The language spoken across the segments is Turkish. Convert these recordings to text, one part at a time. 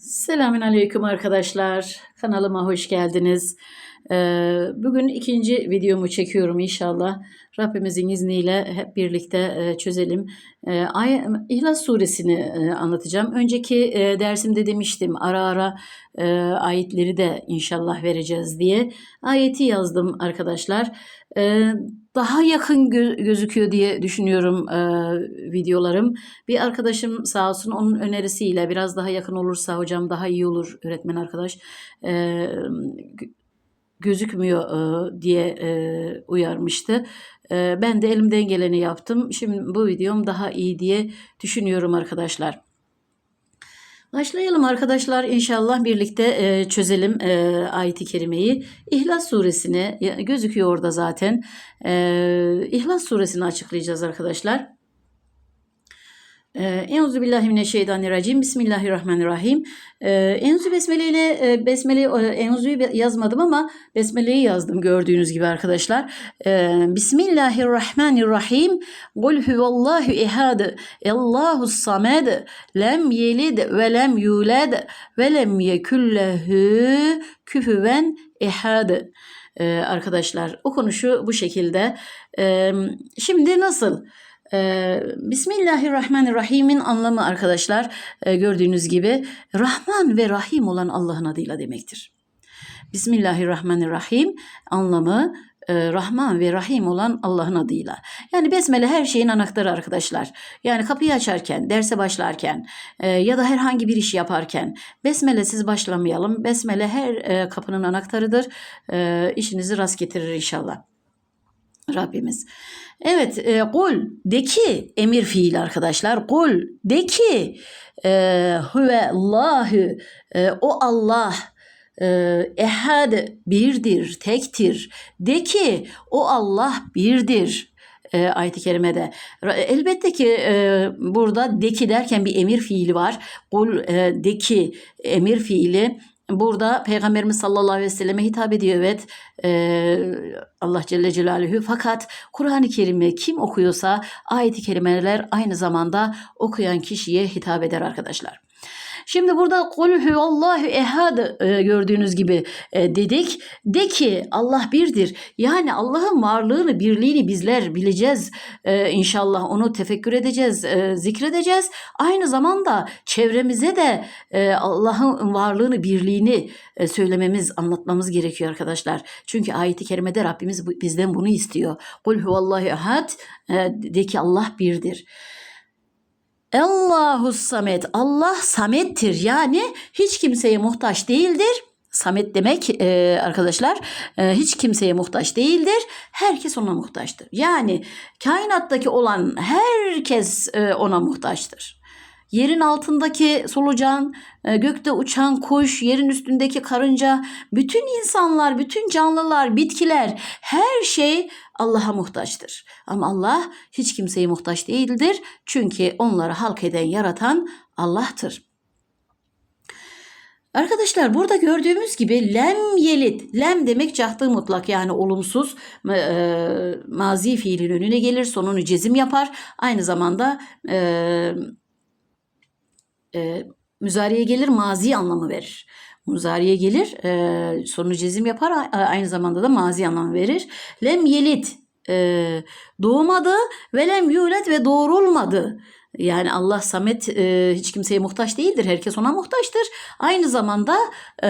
Selamün aleyküm arkadaşlar. Kanalıma hoş geldiniz. Ee, Bugün ikinci videomu çekiyorum inşallah. Rabbimizin izniyle hep birlikte e, çözelim. Ee, İhlas suresini e, anlatacağım. Önceki e, dersimde demiştim ara ara ayetleri de inşallah vereceğiz diye. Ayeti yazdım arkadaşlar. Ee, Daha yakın gö- gözüküyor diye düşünüyorum videolarım. Bir arkadaşım sağ olsun onun önerisiyle biraz daha yakın olursa hocam daha iyi olur öğretmen arkadaş gözükmüyor e, diye e, uyarmıştı. E, ben de elimden geleni yaptım. Şimdi bu videom daha iyi diye düşünüyorum arkadaşlar. Başlayalım arkadaşlar inşallah birlikte e, çözelim e, ayet-i kerimeyi. İhlas suresini gözüküyor orada zaten. E, İhlas suresini açıklayacağız arkadaşlar. Ee, Euzu billahi mineşşeytanirracim. Bismillahirrahmanirrahim. Ee, Enzu besmele ile besmele Enzu'yu yazmadım ama besmeleyi yazdım gördüğünüz gibi arkadaşlar. Ee, Bismillahirrahmanirrahim. Kul huvallahu ehad. Allahus samed. Lem yelid ve lem yulad ve lem yekul lehu küfüven ehad. Ee, arkadaşlar o konuşu bu şekilde. Ee, şimdi nasıl? Ee, Bismillahirrahmanirrahim'in anlamı arkadaşlar e, gördüğünüz gibi Rahman ve Rahim olan Allah'ın adıyla demektir. Bismillahirrahmanirrahim anlamı e, Rahman ve Rahim olan Allah'ın adıyla. Yani besmele her şeyin anahtarı arkadaşlar. Yani kapıyı açarken, derse başlarken e, ya da herhangi bir iş yaparken besmelesiz başlamayalım. Besmele her e, kapının anahtarıdır. İşinizi rast getirir inşallah. Rabbimiz. Evet, e, kul de ki emir fiil arkadaşlar. Kul de ki e, huve Allahü e, o Allah e, ehad birdir, tektir. De ki o Allah birdir. E, ayet-i kerimede. Elbette ki e, burada de ki derken bir emir fiili var. Kul e, de ki emir fiili burada Peygamberimiz sallallahu aleyhi ve selleme hitap ediyor evet Ee, Allah Celle Celaluhu fakat Kur'an-ı Kerim'i kim okuyorsa ayet-i kerimeler aynı zamanda okuyan kişiye hitap eder arkadaşlar. Şimdi burada kul huvallahu ehad e, gördüğünüz gibi e, dedik. De ki Allah birdir. Yani Allah'ın varlığını, birliğini bizler bileceğiz. E, inşallah onu tefekkür edeceğiz, e, zikredeceğiz. Aynı zamanda çevremize de Allah'ın varlığını, birliğini söylememiz, anlatmamız gerekiyor arkadaşlar. Çünkü ayeti kerimede Rabbimiz bizden bunu istiyor. Kul huvallahu ehad de ki Allah birdir. Allahu samet. Allah samettir. Yani hiç kimseye muhtaç değildir. Samet demek e, arkadaşlar e, hiç kimseye muhtaç değildir. Herkes ona muhtaçtır. Yani kainattaki olan herkes e, ona muhtaçtır. Yerin altındaki solucan, e, gökte uçan kuş, yerin üstündeki karınca, bütün insanlar, bütün canlılar, bitkiler, her şey Allah'a muhtaçtır. Ama Allah hiç kimseye muhtaç değildir. Çünkü onları halk eden, yaratan Allah'tır. Arkadaşlar burada gördüğümüz gibi lem yelit. Lem demek cahtı mutlak yani olumsuz e, mazi fiilin önüne gelir. Sonunu cezim yapar. Aynı zamanda e, e, müzariye gelir mazi anlamı verir. Muzariye gelir e, sonu cezim yapar aynı zamanda da mazi anlamı verir. Lem yelit e, doğmadı ve lem yulet ve doğrulmadı. Yani Allah samet e, hiç kimseye muhtaç değildir. Herkes ona muhtaçtır. Aynı zamanda e,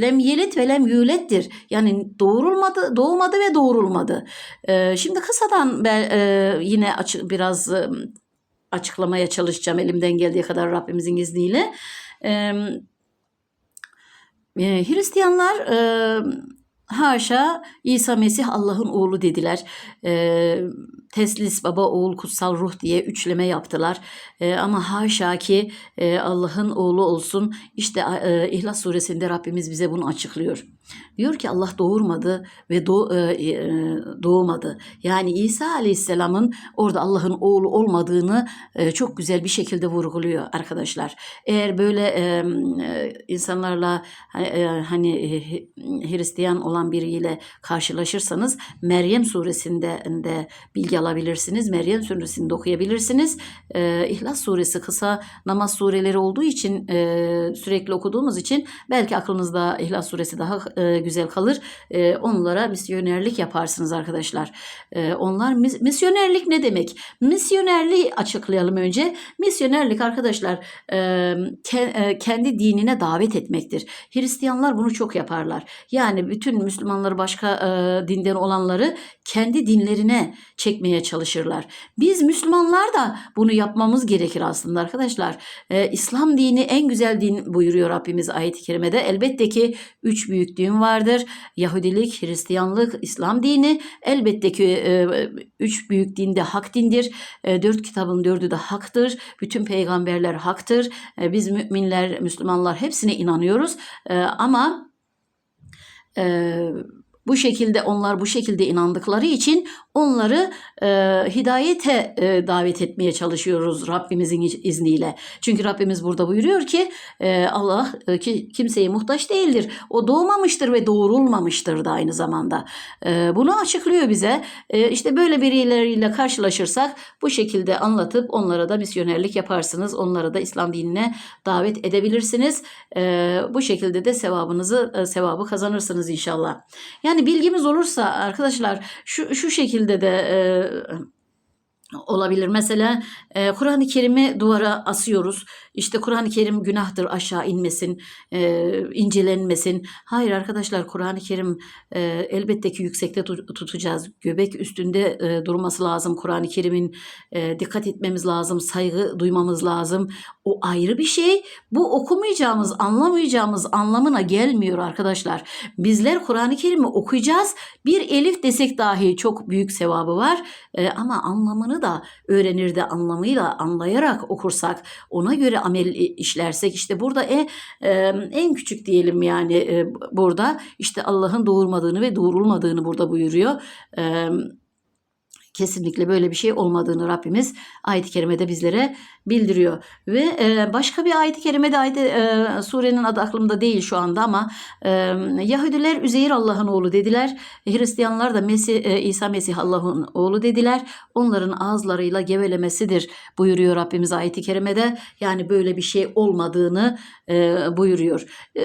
lem yelit ve lem yulettir. Yani doğurulmadı, doğmadı ve doğurulmadı. E, şimdi kısadan ben e, yine açık biraz e, açıklamaya çalışacağım elimden geldiği kadar Rabbimizin izniyle. E, Hristiyanlar e, haşa İsa Mesih Allah'ın oğlu dediler. E, teslis baba oğul kutsal ruh diye üçleme yaptılar. E, ama haşa ki e, Allah'ın oğlu olsun. İşte e, İhlas suresinde Rabbimiz bize bunu açıklıyor. Diyor ki Allah doğurmadı ve doğ, e, e, doğmadı. Yani İsa Aleyhisselam'ın orada Allah'ın oğlu olmadığını e, çok güzel bir şekilde vurguluyor arkadaşlar. Eğer böyle e, e, insanlarla e, hani e, Hristiyan olan biriyle karşılaşırsanız Meryem suresinde de bilgi alabilirsiniz. Meryem suresinde okuyabilirsiniz. Ee, İhlas suresi kısa namaz sureleri olduğu için e, sürekli okuduğumuz için belki aklınızda İhlas suresi daha e, güzel kalır. E, onlara misyonerlik yaparsınız arkadaşlar. E, onlar mis- misyonerlik ne demek? Misyonerliği açıklayalım önce. Misyonerlik arkadaşlar e, ke- e, kendi dinine davet etmektir. Hristiyanlar bunu çok yaparlar. Yani bütün Müslümanları başka e, dinden olanları kendi dinlerine çekmeye çalışırlar. Biz Müslümanlar da bunu yapmamız gerekir aslında arkadaşlar. E, İslam dini en güzel din buyuruyor Rabbimiz ayet-i kerimede. Elbette ki üç büyük din vardır. Yahudilik, Hristiyanlık, İslam dini. Elbette ki e, üç büyük din de hak dindir. E, dört kitabın dördü de haktır. Bütün peygamberler haktır. E, biz müminler, Müslümanlar hepsine inanıyoruz. E, ama e, bu şekilde onlar bu şekilde inandıkları için onları e, hidayete e, davet etmeye çalışıyoruz Rabbimizin izniyle. Çünkü Rabbimiz burada buyuruyor ki e, Allah e, ki kimseye muhtaç değildir. O doğmamıştır ve doğurulmamıştır da aynı zamanda. E, bunu açıklıyor bize. E, işte böyle birileriyle karşılaşırsak bu şekilde anlatıp onlara da misyonerlik yaparsınız. Onlara da İslam dinine davet edebilirsiniz. E, bu şekilde de sevabınızı e, sevabı kazanırsınız inşallah. Yani bilgimiz olursa arkadaşlar şu şu şekilde de e, olabilir. Mesela e, Kur'an-ı Kerim'i duvara asıyoruz. İşte Kur'an-ı Kerim günahtır aşağı inmesin, e, incelenmesin. Hayır arkadaşlar Kur'an-ı Kerim e, elbette ki yüksekte tut- tutacağız. Göbek üstünde e, durması lazım Kur'an-ı Kerim'in. E, dikkat etmemiz lazım, saygı duymamız lazım. O ayrı bir şey. Bu okumayacağımız, anlamayacağımız anlamına gelmiyor arkadaşlar. Bizler Kur'an-ı Kerim'i okuyacağız. Bir elif desek dahi çok büyük sevabı var. E, ama anlamını da öğrenir de anlamıyla anlayarak okursak, ona göre amel işlersek işte burada e, e, en küçük diyelim yani e, burada işte Allah'ın doğurmadığını ve doğurulmadığını burada buyuruyor. E, kesinlikle böyle bir şey olmadığını Rabbimiz ayet-i kerimede bizlere bildiriyor. Ve e, başka bir ayet-i kerimede ayet e, surenin adı aklımda değil şu anda ama e, Yahudiler Üzeyir Allah'ın oğlu dediler. Hristiyanlar da Mesih, e, İsa Mesih Allah'ın oğlu dediler. Onların ağızlarıyla gevelemesidir buyuruyor Rabbimiz ayet-i kerimede. Yani böyle bir şey olmadığını e, buyuruyor. E,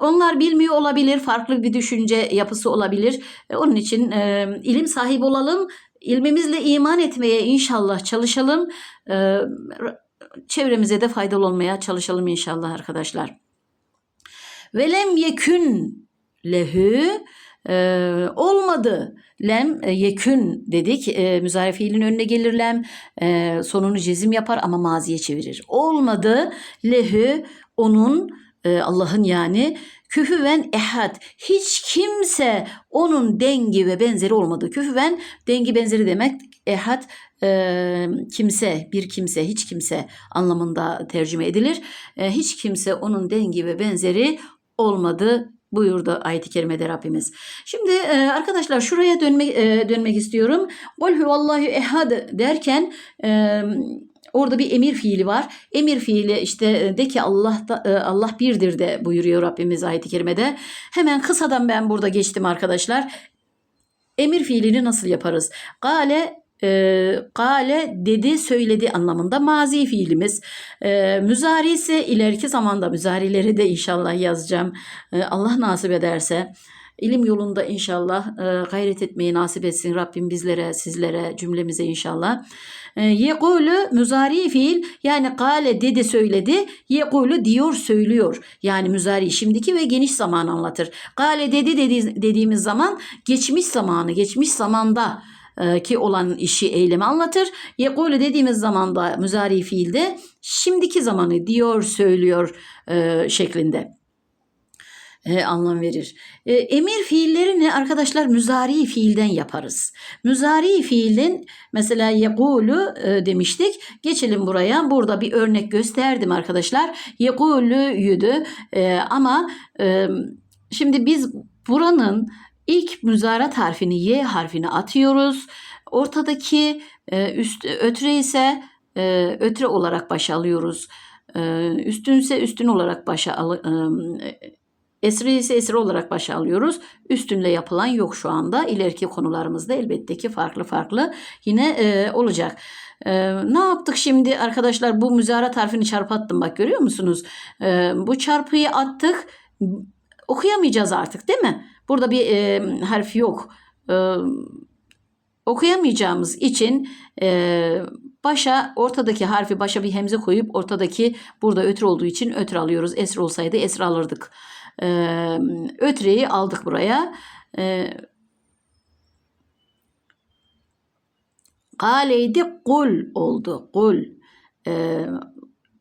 onlar bilmiyor olabilir, farklı bir düşünce yapısı olabilir. E, Onun için e, ilim sahibi olalım, ilmimizle iman etmeye inşallah çalışalım. E, çevremize de faydalı olmaya çalışalım inşallah arkadaşlar. Velem yekün lehü e, olmadı. Lem e, yekün dedik. E, müzari fiilin önüne gelir lem. E, sonunu cezim yapar ama maziye çevirir. Olmadı lehü onun e, Allah'ın yani küfüven ehad hiç kimse onun dengi ve benzeri olmadı. Küfüven dengi benzeri demek ehad e, kimse bir kimse hiç kimse anlamında tercüme edilir. E, hiç kimse onun dengi ve benzeri olmadı buyurdu ayet-i kerimede Rabbimiz. Şimdi e, arkadaşlar şuraya dönmek e, dönmek istiyorum. Kul huvallahu ehad derken e, Orada bir emir fiili var. Emir fiili işte de ki Allah da, Allah birdir de buyuruyor Rabbimiz ayet-i kerimede. Hemen kısadan ben burada geçtim arkadaşlar. Emir fiilini nasıl yaparız? Gale e, gale dedi söyledi anlamında mazi fiilimiz. E, müzari ise ileriki zamanda müzarileri de inşallah yazacağım. E, Allah nasip ederse. İlim yolunda inşallah e, gayret etmeyi nasip etsin Rabbim bizlere, sizlere, cümlemize inşallah. E, yekulu müzari fiil yani kale dedi söyledi. Yekulu diyor söylüyor. Yani müzari şimdiki ve geniş zaman anlatır. Kale dedi, dedi dediğimiz zaman geçmiş zamanı, geçmiş zamanda e, ki olan işi eylemi anlatır. Yekulu dediğimiz zaman da müzari fiilde şimdiki zamanı diyor söylüyor e, şeklinde e, anlam verir. E, emir fiillerini arkadaşlar müzari fiilden yaparız. Müzari fiilin mesela yekulu e, demiştik. Geçelim buraya. Burada bir örnek gösterdim arkadaşlar. Yekulu yüdü e, ama e, şimdi biz buranın ilk müzarat harfini y harfini atıyoruz. Ortadaki e, üst ötre ise e, ötre olarak başa alıyoruz. E, üstünse üstün olarak başa al, e, Esri ise esri olarak başa alıyoruz. Üstünle yapılan yok şu anda. İleriki konularımızda elbette ki farklı farklı yine e, olacak. E, ne yaptık şimdi arkadaşlar? Bu müzarat harfini çarpattım bak görüyor musunuz? E, bu çarpıyı attık. Okuyamayacağız artık değil mi? Burada bir e, harf yok. E, okuyamayacağımız için e, başa ortadaki harfi başa bir hemze koyup ortadaki burada ötür olduğu için ötür alıyoruz. Esr olsaydı esr alırdık. E, ötreyi aldık buraya. Kaleydi kul oldu. Kul.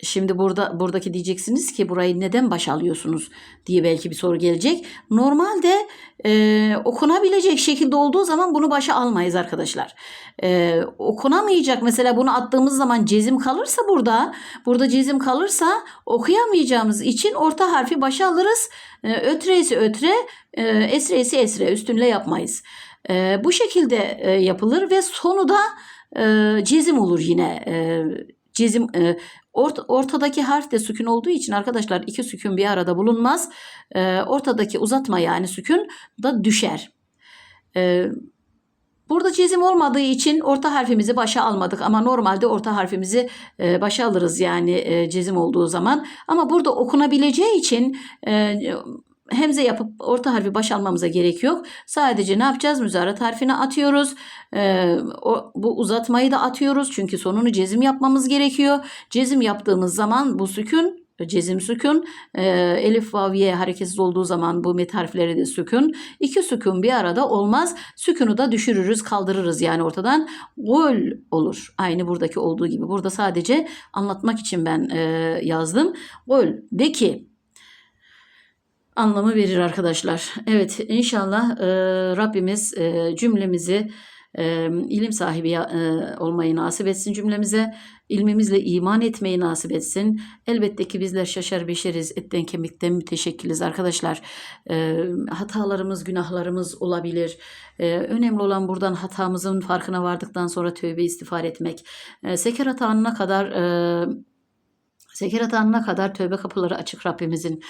Şimdi burada buradaki diyeceksiniz ki burayı neden baş alıyorsunuz diye belki bir soru gelecek. Normalde e, okunabilecek şekilde olduğu zaman bunu başa almayız arkadaşlar. E, okunamayacak mesela bunu attığımız zaman cezim kalırsa burada burada cezim kalırsa okuyamayacağımız için orta harfi başa alırız. E, ötre ise ötre, e, esre ise esre üstünle yapmayız. E, bu şekilde e, yapılır ve sonu da e, cezim olur yine. E, cezim e, ort, ortadaki harf de sükun olduğu için arkadaşlar iki sükun bir arada bulunmaz. E, ortadaki uzatma yani sükun da düşer. E, Burada cezim olmadığı için orta harfimizi başa almadık ama normalde orta harfimizi e, başa alırız yani e, cezim olduğu zaman. Ama burada okunabileceği için e, hemze yapıp orta harfi baş almamıza gerek yok. Sadece ne yapacağız? Müzarat harfini atıyoruz. Ee, o, bu uzatmayı da atıyoruz. Çünkü sonunu cezim yapmamız gerekiyor. Cezim yaptığımız zaman bu sükun cezim sükun, e, elif vav ye hareketsiz olduğu zaman bu met harfleri de sükun. İki sükun bir arada olmaz. Sükunu da düşürürüz, kaldırırız yani ortadan. Gol olur. Aynı buradaki olduğu gibi. Burada sadece anlatmak için ben e, yazdım. Gol. De ki anlamı verir arkadaşlar. Evet inşallah e, Rabbimiz e, cümlemizi e, ilim sahibi e, olmayı nasip etsin cümlemize. ilmimizle iman etmeyi nasip etsin. Elbette ki bizler şaşar beşeriz, etten kemikten müteşekkiliz arkadaşlar. E, hatalarımız, günahlarımız olabilir. E, önemli olan buradan hatamızın farkına vardıktan sonra tövbe istiğfar etmek. E, sekerat anına kadar... E, Sekerat anına kadar tövbe kapıları açık Rabbimizin.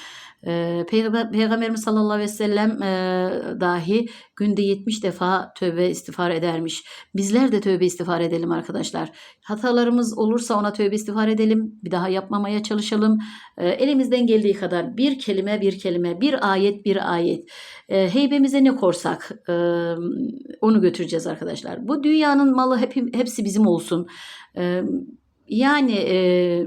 Ee, Peygamber, Peygamberimiz sallallahu aleyhi ve sellem e, dahi günde 70 defa tövbe istiğfar edermiş. Bizler de tövbe istiğfar edelim arkadaşlar. Hatalarımız olursa ona tövbe istiğfar edelim. Bir daha yapmamaya çalışalım. Ee, elimizden geldiği kadar bir kelime bir kelime, bir ayet bir ayet. Ee, heybemize ne korsak e, onu götüreceğiz arkadaşlar. Bu dünyanın malı hep, hepsi bizim olsun. Ee, yani... E,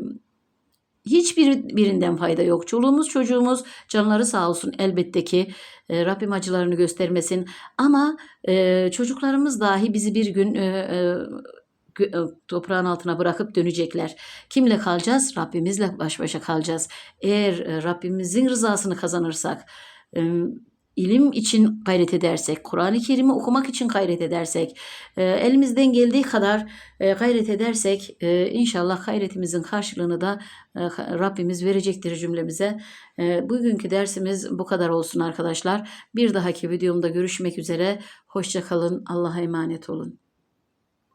Hiçbir birinden fayda yok. Çoluğumuz çocuğumuz canları sağ olsun elbette ki e, Rabbim acılarını göstermesin. Ama e, çocuklarımız dahi bizi bir gün e, e, e toprağın altına bırakıp dönecekler. Kimle kalacağız? Rabbimizle baş başa kalacağız. Eğer e, Rabbimizin rızasını kazanırsak, ilim için gayret edersek, Kur'an-ı Kerim'i okumak için gayret edersek, e, elimizden geldiği kadar e, gayret edersek e, inşallah gayretimizin karşılığını da e, Rabbimiz verecektir cümlemize. Bugünkü dersimiz bu kadar olsun arkadaşlar. Bir dahaki videomda görüşmek üzere. Hoşçakalın. Allah'a emanet olun.